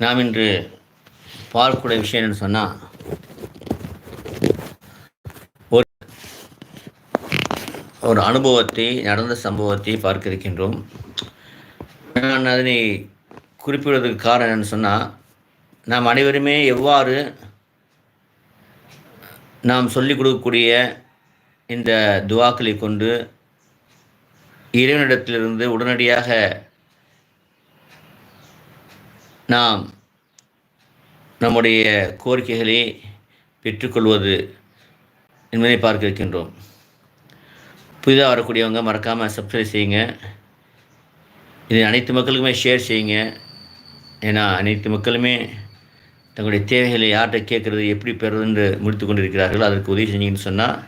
நாம் இன்று பார்க்கக்கூடிய விஷயம் என்னன்னு சொன்னால் ஒரு ஒரு அனுபவத்தை நடந்த சம்பவத்தை பார்க்க இருக்கின்றோம். நான் அதனை குறிப்பிடுவதற்கு காரணம் என்னன்னு சொன்னால் நாம் அனைவருமே எவ்வாறு நாம் சொல்லிக் கொடுக்கக்கூடிய இந்த துவாக்களை கொண்டு இறைவனிடத்திலிருந்து உடனடியாக நாம் நம்முடைய கோரிக்கைகளை பெற்றுக்கொள்வது என்பதை பார்க்க இருக்கின்றோம். புதிதாக வரக்கூடியவங்க மறக்காமல் சப்ஸ்கிரைப் செய்யுங்க. இதை அனைத்து மக்களுக்குமே ஷேர் செய்யுங்க. ஏன்னா அனைத்து மக்களுமே தங்களுடைய தேவைகளை யார்கிட்ட கேட்குறது எப்படி பெறுறது முடித்து கொண்டிருக்கிறார்கள். அதற்கு உதவி செஞ்சீங்கன்னு சொன்னால்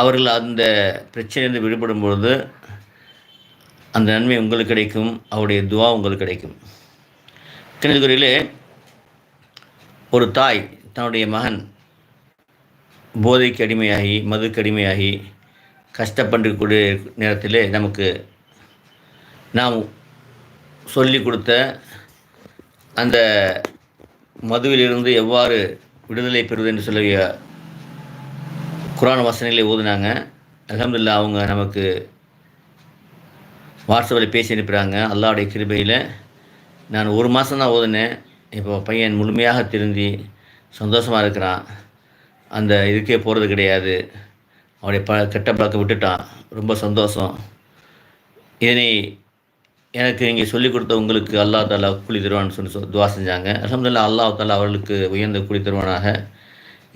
அவர்கள் அந்த பிரச்சனையிலிருந்து விடுபடும் பொழுது அந்த நன்மை உங்களுக்கு கிடைக்கும். அவருடைய துவா உங்களுக்கு கிடைக்கும். கிணத்துக்குறையிலே ஒரு தாய் தன்னுடைய மகன் போதைக்கு அடிமையாகி மதுக்கு அடிமையாகி கஷ்டப்பட்டுக்கூடிய நேரத்தில் நமக்கு நாம் சொல்லி கொடுத்த அந்த மதுவிலிருந்து எவ்வாறு விடுதலை பெறுவது என்று சொல்லிய குரான் வசனங்களை ஓதுனாங்க. அலமதுல்லா அவங்க நமக்கு வாட்ஸ்அப்பில் பேசி அனுப்புகிறாங்க அல்லாவுடைய கிருபையில் நான் ஒரு மாதம் தான் ஓதுனேன். இப்போ பையன் முழுமையாக திருந்தி சந்தோஷமாக இருக்கிறான். அந்த இதுக்கே போகிறது கிடையாது. அவனுடைய ப கெட்ட பழக்க விட்டுட்டான். ரொம்ப சந்தோஷம். இதனை எனக்கு இங்கே சொல்லிக் கொடுத்த உங்களுக்கு அல்லா தாலா கூலி தருவான்னு சொல்லி துவா செஞ்சாங்க. அலமதுல்லா அல்லாஹ் தாலா அவர்களுக்கு உயர்ந்த கூலி தருவானாக.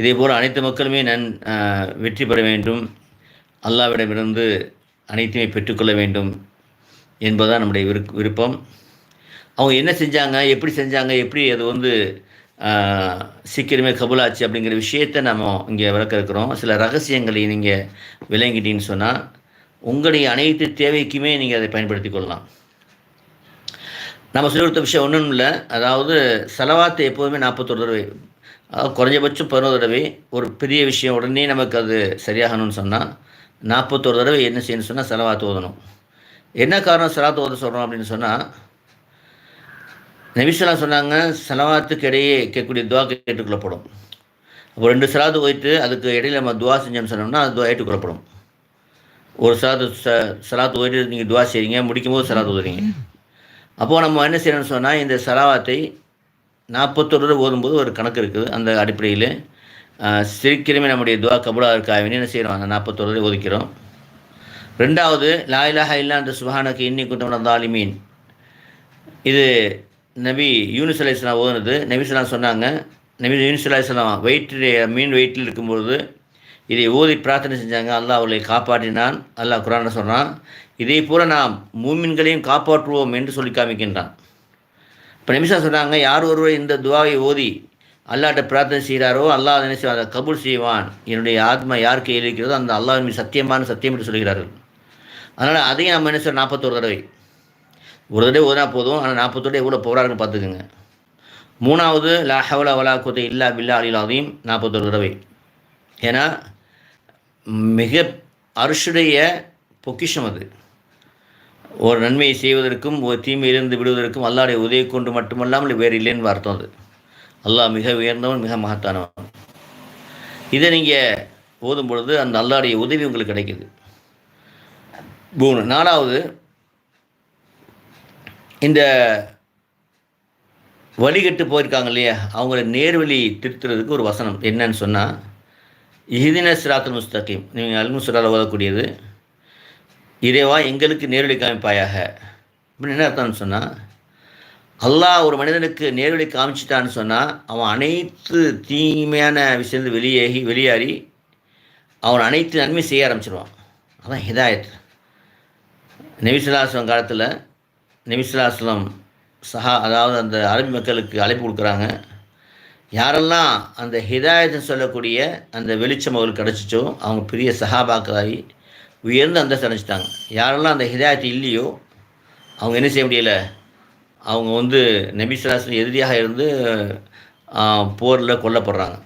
இதே போல் அனைத்து மக்களுமே நன் வெற்றி பெற வேண்டும். அல்லாவிடமிருந்து அனைத்துமே பெற்றுக்கொள்ள வேண்டும் என்பதுதான் நம்முடைய விரு விருப்பம். அவங்க என்ன செஞ்சாங்க எப்படி செஞ்சாங்க எப்படி அது வந்து சீக்கிரமே கபுலாச்சு அப்படிங்கிற விஷயத்தை நம்ம இங்கே விளக்க இருக்கிறோம். சில ரகசியங்களை நீங்கள் விளங்கிட்டீங்கன்னு சொன்னால் உங்களுடைய அனைத்து தேவைக்குமே நீங்கள் அதை பயன்படுத்தி கொள்ளலாம். நம்ம சொல்லி கொடுத்த விஷயம் ஒன்றும் இல்லை. அதாவது செலவாத்தை எப்போதுமே நாற்பத்தொரு தடவை அதாவது குறைஞ்சபட்சம் பதினோரு தடவை ஒரு பெரிய விஷயம் உடனே நமக்கு அது சரியாகணும்னு சொன்னால் நாற்பத்தொரு தடவை என்ன செய்யணும்னு சொன்னால் செலவாத்து ஓதணும். என்ன காரணம் செலவாத்து ஓத சொல்கிறோம் அப்படின்னு சொன்னால் நபிசலாம் சொன்னாங்க செலவாத்துக்கு இடையே கேட்கக்கூடிய துவா ஏற்றுக்கொள்ளப்படும் அப்போ ரெண்டு சலாத்து போயிட்டு அதுக்கு இடையில நம்ம துவா செஞ்சோம்னு சொன்னோம்னா அது துவா ஏற்றுக்கொள்ளப்படும். ஒரு சலாத்து ச சலாத்து போயிட்டு நீங்கள் துவா செய்கிறீங்க முடிக்கும் போது சலாத்து ஓதுறீங்க அப்போது நம்ம என்ன செய்யணும்னு சொன்னால் இந்த சலாவாத்தை நாற்பத்தொரு ஓதும்போது ஒரு கணக்கு இருக்குது அந்த அடிப்படையில். சீக்கிரமே நம்முடைய துவா கபுலாக இருக்காவின்னு என்ன செய்கிறோம் அந்த நாற்பத்தொரு ஒதுக்கிறோம். ரெண்டாவது லாயிலாக இல்லான்ற சுஹானக்கு இன்னி குட்டம் தாலிமீன் இது நபி யூனிஸ் அலைஸ்லாம் ஓதுனது நபிஸ்லாம் சொன்னாங்க நபி யூனிஸ் அலைஸ்லாம் மீன் வயிற்றில் இருக்கும்பொழுது இதை ஓதி பிரார்த்தனை செஞ்சாங்க. அல்லாஹ் அவர்களை காப்பாற்றினான். அல்லாஹ் குரான சொன்னான் இதே போல் நாம் மூமின்களையும் காப்பாற்றுவோம் என்று சொல்லி காமிக்கின்றான். இப்போ நிமிஷம் சொன்னாங்க யார் ஒருவர் இந்த துவாவை ஓதி அல்லாட்ட பிரார்த்தனை செய்கிறாரோ அல்லாஹ் என்ன செய்வான்? அதை கபூல் செய்வான். என்னுடைய ஆத்மா யார் கையில் இருக்கிறதோ அந்த அல்லாஹ் சத்தியமான சத்தியம் என்று சொல்கிறார்கள். அதனால் அதையும் நம்ம என்ன செய்வோம் நாற்பத்தோரு தடவை. ஒரு தடவை ஓதுனா போதும் ஆனால் நாற்பத்தோட எவ்வளோ போகிறாருன்னு பார்த்துக்குங்க. மூணாவது லா ஹவலா வலா குத்தை இல்லா பில்லா அலிலாதையும் நாற்பத்தொரு தடவை. ஏன்னா மிக அரிசுடைய பொக்கிஷம் அது. ஒரு நன்மையை செய்வதற்கும் ஒரு தீமையிலிருந்து விடுவதற்கும் அல்லாடைய உதவி கொண்டு மட்டுமல்லாமல் வேறு இல்லைன்னு அர்த்தம் அது. அல்லாஹ் மிக உயர்ந்தவன் மிக மகத்தானவன். இதை நீங்கள் ஓதும் பொழுது அந்த அல்லாடைய உதவி உங்களுக்கு கிடைக்குது. மூணு நாலாவது இந்த வழிகட்டு போயிருக்காங்க இல்லையா? அவங்கள நேர்வழி திருத்துறதுக்கு ஒரு வசனம். என்னன்னு சொன்னால் இஹிதின சிராத்துல் முஸ்தகீம். நீங்கள் அல்முசுரால் ஓதக்கூடியது இறைவா எங்களுக்கு நேர்வழி காமிப்பாயாக. அப்படின்னு என்ன அர்த்தம்னு சொன்னால் அல்லாஹ் ஒரு மனிதனுக்கு நேர்வழி காமிச்சிட்டான்னு சொன்னால் அவன் அனைத்து தீமையான விஷயத்து வெளியேகி வெளியேறி அவன் அனைத்து நன்மை செய்ய ஆரம்பிச்சிருவான். அதான் ஹிதாயத். நபிசுல்லாஸ்லம் காலத்தில் நபிசுல்லாஸ்லம் சஹா அதாவது அந்த அரபி மக்களுக்கு அழைப்பு கொடுக்குறாங்க. யாரெல்லாம் அந்த ஹிதாயத்தை சொல்லக்கூடிய அந்த வெளிச்சம் அவர்களுக்கு கிடச்சிச்சோ அவங்க பெரிய சஹாபாக்களாகி உயர்ந்து அந்த அடைஞ்சிட்டாங்க. யாரெல்லாம் அந்த ஹிதாயத்து இல்லையோ அவங்க என்ன செய்ய முடியல? அவங்க வந்து நபிசுல்லாஸ்லம் எதிரியாக இருந்து போரில் கொல்லப்படுறாங்க.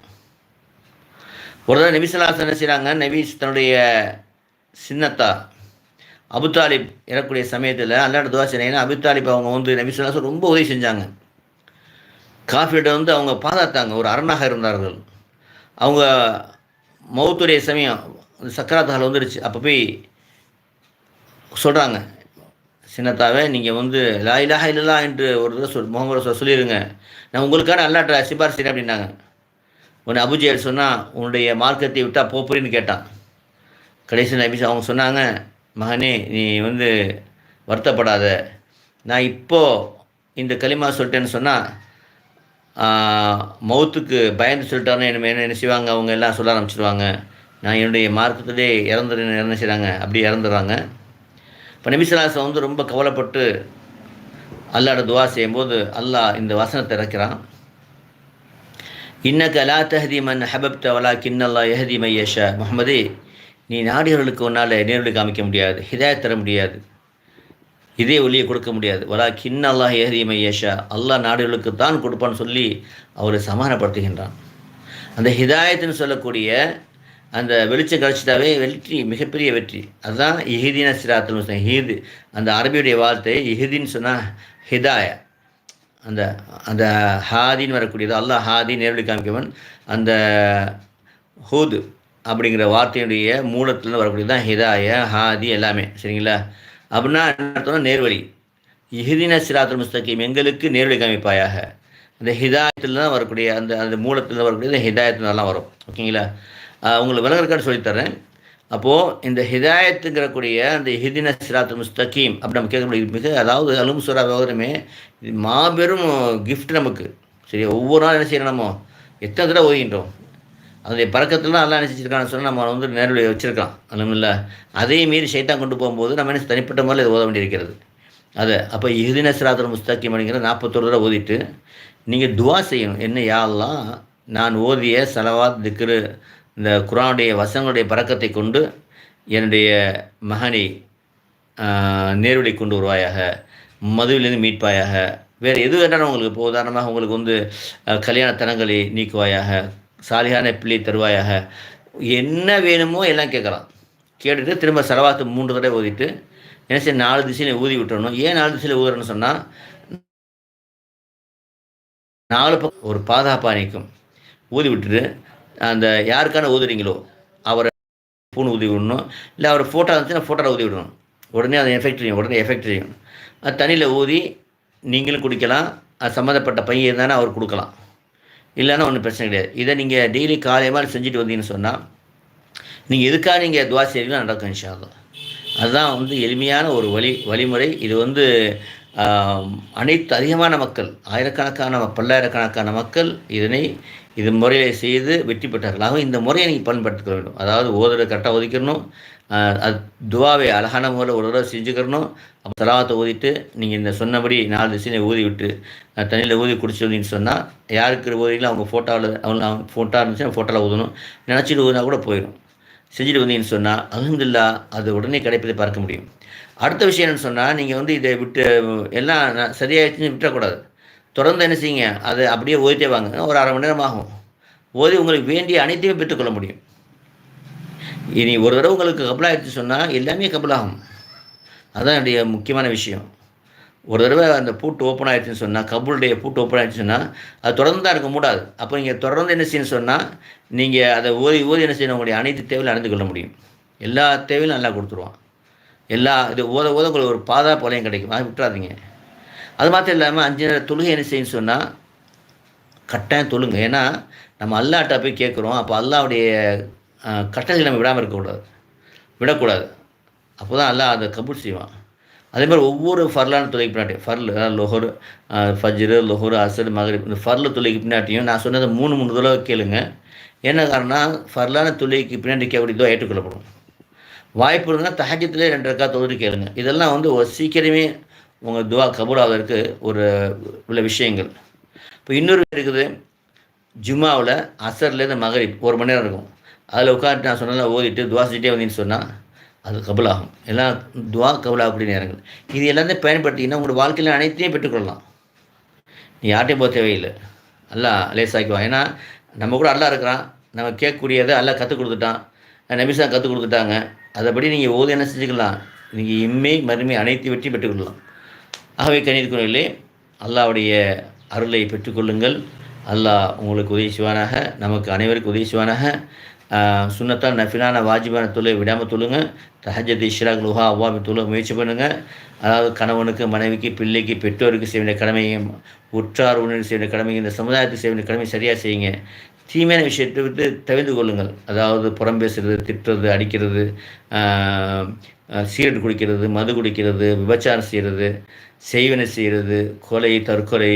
ஒரு தடவை நபிசுல்லாஸ்லம் என்ன செய்கிறாங்க நபி தன்னுடைய சின்னத்தா அபுத்தாலிப் இறக்கூடிய சமயத்தில் அல்லாட துவா செய்யணும் அபுத்தாலிப் அவங்க வந்து நபிசுல்லா ரொம்ப உதவி செஞ்சாங்க. காஃபியிட்ட வந்து அவங்க பாதாத்தாங்க ஒரு அரணாக இருந்தார்கள். அவங்க மௌத்துடைய சமயம் சக்கராத்தால் வந்துடுச்சு அப்போ போய் சொல்கிறாங்க சின்னத்தாவே நீங்கள் வந்து லா இலாஹ இல்லலா என்று ஒரு தடவை சொல் முகமது சொல் சொல்லிடுங்க நான் உங்களுக்கான அல்லாட்ட சிபாரிசு செய்கிறேன் அப்படின்னாங்க. உன்னை அபுஜியல் சொன்னால் உன்னுடைய மார்க்கத்தை விட்டால் போப்புரின்னு கேட்டான். கடைசி நபி அவங்க சொன்னாங்க மகனே நீ வந்து வருத்தப்படாத. நான் இப்போது இந்த களிமா சொல்லிட்டேன்னு சொன்னால் மௌத்துக்கு பயந்து சொல்லிட்டாருன்னு என்ன என்ன செய்வாங்க? அவங்க எல்லாம் சொல்ல ஆரம்பிச்சிடுவாங்க நான் என்னுடைய மார்க்கத்திலே இறந்துரு என்ன செய்கிறாங்க அப்படி இறந்துடுறாங்க. இப்போ நபிசுலாசம் வந்து ரொம்ப கவலைப்பட்டு அல்லாட துவா செய்யும்போது அல்லாஹ் இந்த வசனத்தை இறக்கிறான். இன்னக்கு அலா தஹதி மன் ஹபப்த வலா கின்னல்லா எஹதி மையஷா முகமதே நீ நாடியவர்களுக்கு உன்னால் நேரடி காமிக்க முடியாது ஹிதாயத் தர முடியாது இதே ஒளியை கொடுக்க முடியாது. வலா கின் அல்லாஹ் ஏஹதி ஏஷா அல்லாஹ் நாடுகளுக்கு தான் கொடுப்பான்னு சொல்லி அவரை சமாதானப்படுத்துகின்றான். அந்த ஹிதாயத்துன்னு சொல்லக்கூடிய அந்த வெளிச்சம் கழிச்சிட்டாவே வெற்றி மிகப்பெரிய வெற்றி. அதுதான் இஹிதீன சிராத்துன்னு ஹீது அந்த அரபியுடைய வார்த்தை இஹிதின்னு சொன்னால் ஹிதாய. அந்த அந்த ஹாதின்னு வரக்கூடியது அல்லாஹ் ஹாதி நேரடி காமிக்கவன் அந்த ஹூது அப்படிங்கிற வார்த்தையுடைய மூலத்துலேருந்து வரக்கூடியது தான் ஹிதாய ஹாதி எல்லாமே. சரிங்களா? அப்படின்னா என்ன அர்த்தம்னா நேர்வழி. இஹிதின சிராத்தல் முஸ்தகீம் எங்களுக்கு நேர்வழி காமிப்பாயாக. அந்த ஹிதாயத்தில் தான் வரக்கூடிய அந்த அந்த மூலத்தில் வரக்கூடிய ஹிதாயத்துலாம் வரும். ஓகேங்களா? உங்களுக்கு விலகற்காடு சொல்லித்தரேன். அப்போது இந்த ஹிதாயத்துங்கிறக்கூடிய அந்த ஹிதின சிராத்து முஸ்தகீம் அப்படி நம்ம கேட்கக்கூடிய மிக அதாவது அலும் சுரா விவரமே இது மாபெரும் கிஃப்ட் நமக்கு. சரி ஒவ்வொரு நாள் என்ன செய்யணும் நம்ம? எத்தனை தடவை ஓகின்றோம் அதனுடைய பறக்கத்தில் நல்லா நினச்சிருக்கான்னு சொன்னால் நம்ம வந்து நேரடியாக வச்சுருக்கலாம். அலமில்ல அதே மீறி சைத்தான் கொண்டு போகும்போது நம்ம என்ன தனிப்பட்ட முறையில் இது ஓத வேண்டியிருக்கிறது. அது அப்போ இஹுதின சிராத்துல் முஸ்தாக்கியம் அப்படிங்கிற நாற்பத்தொரு தடவை ஓதிட்டு நீங்கள் துவா செய்யணும். என்ன யாரெல்லாம் நான் ஓதிய செலவாத் திக்ரு இந்த குரானுடைய வசங்களுடைய பறக்கத்தை கொண்டு என்னுடைய மகனை நேர்வழி கொண்டு வருவாயாக மதுவிலிருந்து மீட்பாயாக வேறு எது வேண்டாலும் உங்களுக்கு இப்போ உதாரணமாக உங்களுக்கு வந்து கல்யாண தனங்களை நீக்குவாயாக சாலியான பிள்ளை தருவாயாக. என்ன வேணுமோ எல்லாம் கேட்கலாம். கேட்டுட்டு திரும்ப செலவாத்து மூன்று தடவை ஊதிட்டு என்ன செய்ய நாலு திசையில் ஊதி விட்டுறணும். ஏன் நாலு திசையில் ஊதுறேன்னு சொன்னால் நாலு பக்கம் ஒரு பாதுகாப்பாக நிற்கும். ஊதி விட்டுட்டு அந்த யாருக்கான ஊதுறீங்களோ அவரை பூணு ஊதி விடணும். இல்லை அவர் ஃபோட்டோ இருந்துச்சுன்னா ஃபோட்டோவில் ஊதி விடணும். உடனே அதை எஃபெக்ட் செய்யும் உடனே எஃபெக்ட் செய்யும். அது தண்ணியில் ஊதி நீங்களும் குடிக்கலாம். அது சம்மந்தப்பட்ட பையன் இருந்தாலும் அவர் கொடுக்கலாம். இல்லைன்னா ஒன்றும் பிரச்சனை கிடையாது. இதை நீங்கள் டெய்லி காலையமாக செஞ்சுட்டு வந்தீங்கன்னு சொன்னால் நீங்கள் எதுக்காக நீங்கள் துவா செய்கிறீங்களோ நடக்கும் இன்ஷால்லா அதுதான் வந்து எளிமையான ஒரு வழி வழிமுறை. இது வந்து அனைத்து அதிகமான மக்கள் ஆயிரக்கணக்கான பல்லாயிரக்கணக்கான மக்கள் இதனை இது முறையை செய்து வெற்றி பெற்றார்கள். ஆக இந்த முறையை நீங்கள் பயன்படுத்திக்க வேண்டும். அதாவது ஓதுற கரெக்டாக ஒதுக்கிடணும். அது துவாவை அழகான முறையில் ஒரு தடவை செஞ்சுக்கிறணும். அப்போ தலாவத்தை ஊதிட்டு நீங்கள் இந்த சொன்னபடி நாலு திசையை ஊதி விட்டு தண்ணியில் ஊதி குடிச்சு வந்தீங்கன்னு சொன்னால் யாருக்கு ஊதிங்களோ அவங்க ஃபோட்டோவில் அவங்க அவங்க ஃபோட்டோ இருந்துச்சுன்னா ஃபோட்டோவில் ஊதணும். நினச்சிட்டு ஊதினா கூட போயிடும். செஞ்சுட்டு வந்தீங்கன்னு சொன்னால் அலமதுல்லா அது உடனே கிடைப்பதை பார்க்க முடியும். அடுத்த விஷயம் என்னென்னு சொன்னால் நீங்கள் வந்து இதை விட்டு எல்லாம் சரியாயிடுச்சுன்னு விட்டுறக்கூடாது. தொடர்ந்து என்ன செய்யுங்க அதை அப்படியே ஓதிட்டே வாங்க. ஒரு அரை மணி நேரம் ஆகும். ஓதி உங்களுக்கு வேண்டிய அனைத்தையுமே பெற்றுக்கொள்ள முடியும். இனி ஒரு தடவை உங்களுக்கு கபலாகிடுச்சு சொன்னால் எல்லாமே கபலாகும் அதுதான் என்னுடைய முக்கியமான விஷயம். ஒரு தடவை அந்த பூட்டு ஓப்பன் ஆகிடுச்சுன்னு சொன்னால் கபூலுடைய பூட்டு ஓப்பன் ஆகிடுச்சு சொன்னால் அது தொடர்ந்து தான் இருக்க முடியாது. அப்போ நீங்கள் தொடர்ந்து என்ன செய்யணும்னு சொன்னால் நீங்கள் அதை ஓதி ஓதி என்ன செய்யணும்? உங்களுடைய அனைத்து தேவையிலும் நடந்து கொள்ள முடியும். எல்லா தேவையிலும் நல்லா கொடுத்துருவான். எல்லா இது ஓத ஓத உங்களுக்கு ஒரு பாதா போலையும் கிடைக்கும். அதை விட்டுறாதீங்க. அது மாத்திரம் இல்லாமல் அஞ்சு நேரம் தொழுகை என்ன செய்யணும்னு சொன்னால் கட்டாயம் தொழுங்க. ஏன்னா நம்ம அல்லாட்ட போய் கேட்குறோம். அப்போ அல்லாவுடைய கட்டளை நம்ம விடாமல் இருக்கக்கூடாது. விடக்கூடாது. அப்போ தான் அல்லா அதை கபூல் செய்வான். அதே மாதிரி ஒவ்வொரு ஃபர்லான தொலைக்கு பின்னாடி ஃபர்ல் லொஹர் ஃபஜ்ரு லொஹர் அசர் மகரிப் இந்த ஃபர்ல தொலைக்கு பின்னாட்டியும் நான் சொன்னதை மூணு மூணு தடவை கேளுங்க. என்ன காரணம் ஃபர்லான தொலைக்கு பின்னாடி கேட்கக்கூடியதோ ஏற்றுக்கொள்ளப்படும். வாய்ப்பு இருந்தால் தஹஜத்திலே ரெண்டு ரக்கா தொகுதி கேளுங்க. இதெல்லாம் வந்து ஒரு சீக்கிரமே உங்கள் துவா கபூலாவதற்கு ஒரு உள்ள விஷயங்கள். இப்போ இன்னொரு இருக்குது ஜும்மாவில் அசர்லேருந்து மகரிப் ஒரு மணி நேரம் இருக்கும். அதில் உட்காந்து நான் சொன்னதெல்லாம் ஓதிட்டு துவாசிட்டே வந்தீங்கன்னு சொன்னால் அது கபலாகும். எல்லாம் துவா கபலாகக்கூடிய நேரங்கள். இது எல்லாத்தையும் பயன்படுத்திங்கன்னா உங்களோட வாழ்க்கையில் அனைத்தையும் பெற்றுக்கொள்ளலாம். நீ யார்ட்டையும் போக தேவையில்லை. அல்லா லேசாக்குவான் ஏன்னா நம்ம கூட அல்லா இருக்கிறான். நம்ம கேட்கக்கூடியதை அல்லா கற்றுக் கொடுத்துட்டான். நபிசா கற்றுக் கொடுத்துட்டாங்க. அதைப்படி நீங்கள் ஓது என்ன செஞ்சுக்கலாம்? நீங்கள் இம்மை மறுமை அனைத்து வெற்றி பெற்றுக்கொள்ளலாம். ஆகவே கணிதக்குறையிலே அல்லாவுடைய அருளை பெற்றுக்கொள்ளுங்கள். அல்லாஹ் உங்களுக்கு உதவி செய்வானாக. நமக்கு அனைவருக்கும் உதவி செய்வானாக. ஆஹ் நஃபிலான வாஜிபான தொழிலை விடாமல் தொழுங்க. தஹஜத் இஷ்ராக் லுஹா அவ்வாமி தொழு முயற்சி பண்ணுங்கள் அதாவது கணவனுக்கு மனைவிக்கு பிள்ளைக்கு பெற்றோருக்கு செய்ய வேண்டிய கடமையும் உற்றார் உணர்வு செய்ய வேண்டிய கடமை இந்த சமுதாயத்துக்கு செய்ய வேண்டிய கடமை சரியாக செய்யுங்க. தீமையான விஷயத்தை விட்டு தவிர்த்து கொள்ளுங்கள். அதாவது புறம் பேசுறது திட்டுறது அடிக்கிறது சீரட் குடிக்கிறது மது குடிக்கிறது விபச்சாரம் செய்கிறது செய்வனை செய்கிறது கொலை தற்கொலை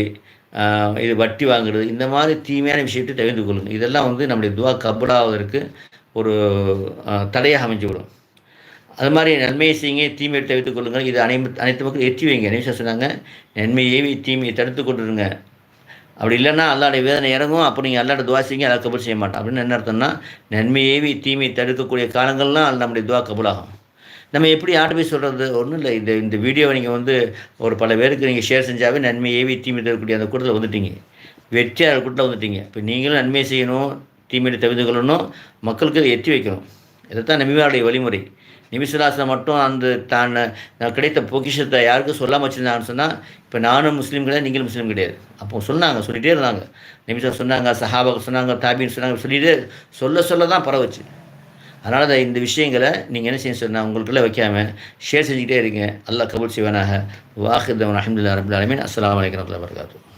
இது வட்டி வாங்குறது இந்த மாதிரி தீமையான விஷயத்தை தவிர்த்து கொள்ளுங்கள் இதெல்லாம் வந்து நம்முடைய துவா கபடாவதற்கு ஒரு ஆஹ் தடையாக அமைஞ்சுவிடும் அது மாதிரி நன்மையை செய்யுங்க தீமையை தவிர்த்து கொள்ளுங்கள் இது அனை அனைத்து மக்களும் எத்தி வைங்க. நிமிஷம் சொன்னாங்க நன்மையை ஏவி தீமையை தடுத்து கொண்டுருங்க. அப்படி இல்லைன்னா அல்லாடைய வேதனை இறங்கும். அப்போ நீங்கள் அல்லாட துவா செய்யுங்க அதை கபூல் செய்ய மாட்டோம் அப்படின்னு என்ன அர்த்தம்னா நன்மையை ஏவி தீமையை தடுக்கக்கூடிய காலங்கள்லாம் அது நம்முடைய துவா கபூலாகும். நம்ம எப்படி யார்கிட்ட போய் சொல்கிறது ஒன்றும் இல்லை. இந்த இந்த வீடியோவை நீங்கள் வந்து ஒரு பல பேருக்கு நீங்கள் ஷேர் செஞ்சாவே நன்மை ஏவி தீமை தரக்கூடிய அந்த கூட்டத்தில் வந்துட்டீங்க. வெற்றியாளர் கூட்டத்தில் வந்துட்டீங்க. இப்போ நீங்களும் நன்மை செய்யணும் தீமையை தவிர்த்து கொள்ளணும் மக்களுக்கு அதை எத்தி வைக்கணும். இதைத்தான் நபிமாருடைய வழிமுறை. நிமிஷராசனை மட்டும் அந்த தான் நான் கிடைத்த பொக்கிஷத்தை யாருக்கும் சொல்லாமல் வச்சுருந்தாங்கன்னு சொன்னால் இப்போ நானும் முஸ்லீம் கிடையாது நீங்களும் முஸ்லீம் கிடையாது. அப்போ சொன்னாங்க சொல்லிகிட்டே இருந்தாங்க. நிமிஷம் சொன்னாங்க சஹாபாக்கு சொன்னாங்க தாபின்னு சொன்னாங்க சொல்லிட்டு சொல்ல சொல்ல தான் பரவச்சு. அதனால் அதை இந்த விஷயங்களை நீங்கள் என்ன செய்ய சொன்னால் உங்களுக்குள்ளே வைக்காமல் ஷேர் செஞ்சுக்கிட்டே இருங்க. அல்லா கபூல் செய்வானாக. வாஹிதவன் அஹமதுல்லா ரபுல் அஸ்லாம் வலைக்கம் வரகாத்தூர்